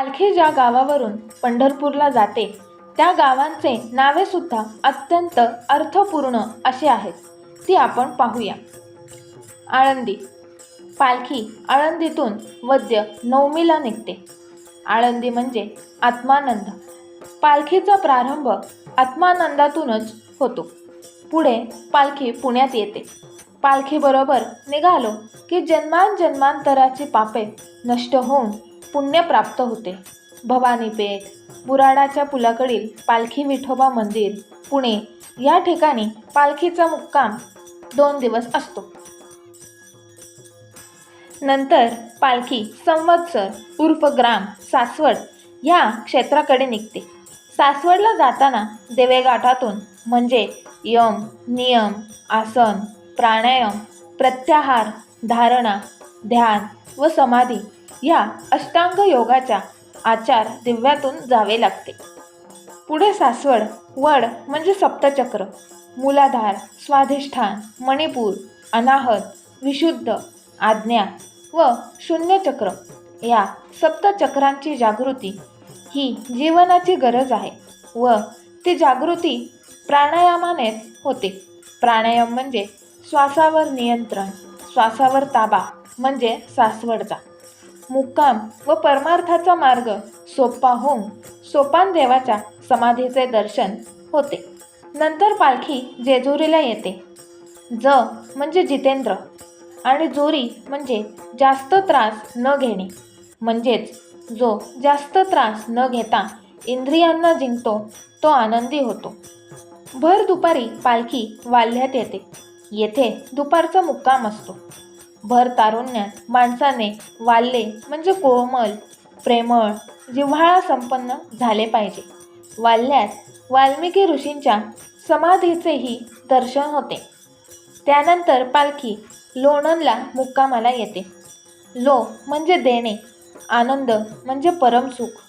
पालखी ज्या गावावरून पंढरपूरला जाते त्या गावांचे नावेसुद्धा अत्यंत अर्थपूर्ण असे आहेत. ती आपण पाहूया. आळंदी. पालखी आळंदीतून वद्य नवमीला निघते. आळंदी म्हणजे आत्मानंद. पालखीचा प्रारंभ आत्मानंदातूनच होतो. पुढे पालखी पुण्यात येते. पालखीबरोबर निघालो की जन्मांजन्मांतराची पापे नष्ट होऊन पुण्य प्राप्त होते. भवानीपेठ बुराडाच्या पुलाकडील पालखी विठोबा मंदिर पुणे या ठिकाणी पालखीचा मुक्काम दोन दिवस असतो. नंतर पालखी संवत्सर उर्फ ग्राम सासवड या क्षेत्राकडे निघते. सासवडला जाताना देवेगाठातून म्हणजे यम नियम आसन प्राणायाम प्रत्याहार धारणा ध्यान व समाधी या अष्टांग योगाच्या आचार दिव्यातून जावे लागते. पुढे सासवड वड म्हणजे सप्तचक्र मूलाधार स्वाधिष्ठान मणिपूर अनाहत विशुद्ध आज्ञा व शून्यचक्र. या सप्तचक्रांची जागृती ही जीवनाची गरज आहे व ती जागृती प्राणायामानेच होते. प्राणायाम म्हणजे श्वासावर नियंत्रण श्वासावर ताबा म्हणजे सासवडचा. मुक्काम व परमार्थाचा मार्ग सोपा होऊन सोपान देवाच्या समाधीचे दर्शन होते. नंतर पालखी जेजुरीला येते. ज म्हणजे जितेंद्र आणि जोरी म्हणजे जास्त त्रास न घेणे. म्हणजेच जो जास्त त्रास न घेता इंद्रियांना जिंकतो तो आनंदी होतो. भर दुपारी पालखी वाल्ह्यात येते. येथे दुपारचा मुक्काम असतो. भर तारुण्यात माणसाने वाल्ले म्हणजे कोमल प्रेमळ जिव्हाळा संपन्न झाले पाहिजे. वाल्ल्यात वाल्मिकी ऋषींच्या समाधीचेही दर्शन होते. त्यानंतर पालखी लोणंदला मुक्कामाला येते. लो म्हणजे देणे आनंद म्हणजे परमसुख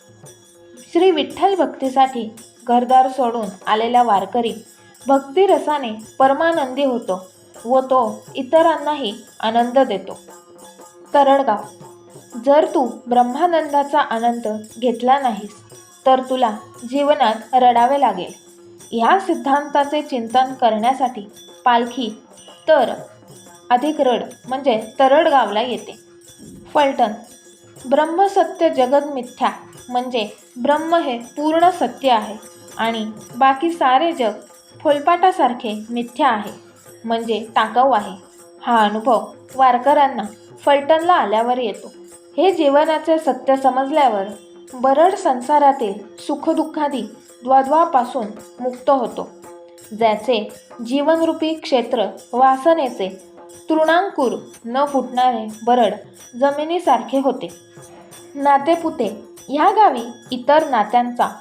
श्री विठ्ठल भक्तीसाठी घरदार सोडून आलेला वारकरी भक्तिरसाने परमानंदी होतो. व तो इतरांनाही आनंद देतो. तरडगाव जर तू ब्रह्मानंदाचा आनंद घेतला नाहीस तर तुला जीवनात रडावे लागेल. ह्या सिद्धांताचे चिंतन करण्यासाठी पालखी तर अधिक रड म्हणजे तरडगावला येते. फलटण ब्रह्मसत्य जगद मिथ्या म्हणजे ब्रह्म हे पूर्ण सत्य आहे आणि बाकी सारे जग फोलपाटासारखे मिथ्या आहे. म्हणजे टाकाऊ आहे. हा अनुभव वारकऱ्यांना फलटणला आल्यावर येतो. हे जीवनाचे सत्य समजल्यावर बरड संसारातील सुखदुःखादी द्वाद्वापासून मुक्त होतो. ज्याचे जीवनरूपी क्षेत्र वासनेचे तृणांकुर न फुटणारे बरड जमिनीसारखे होते. नातेपुते ह्या गावी इतर नात्यांचा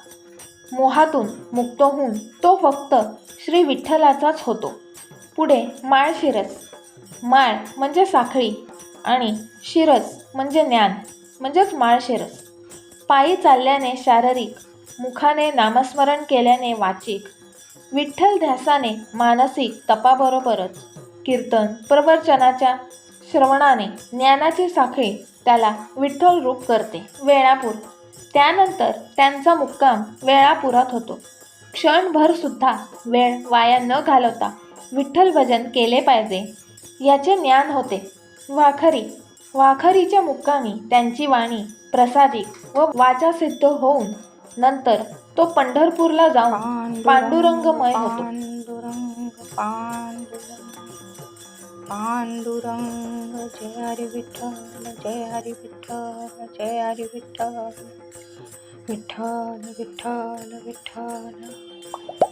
मोहातून मुक्त होऊन तो फक्त श्री विठ्ठलाचाच होतो. पुढे माळ शिरस. माळ म्हणजे साखळी आणि शिरस म्हणजे ज्ञान म्हणजेच माळ शिरस. पायी चालल्याने शारीरिक मुखाने नामस्मरण केल्याने वाचिक विठ्ठल ध्यासाने मानसिक तपाबरोबरच कीर्तन प्रवचनाच्या श्रवणाने ज्ञानाची साखळी त्याला विठ्ठल रूप करते. वेळापूर. त्यानंतर त्यांचा मुक्काम वेळापुरात होतो. क्षणभरसुद्धा वेळ वाया न घालवता विठ्ठल भजन केले पाहिजे. याचे ज्ञान होते. वाखरी. वाखरीच्या मुक्कामी त्यांची वाणी प्रसादिक व वाचासिद्ध होऊन नंतर तो पंढरपूरला जाऊन पांडुरंगमय होतो. पांडुरंग पांडुरंग पांडुरंग जय हरी विठ्ठल जय हरी विठ्ठल जय हरी विठ्ठल विठ्ठल विठ्ठल विठ्ठल.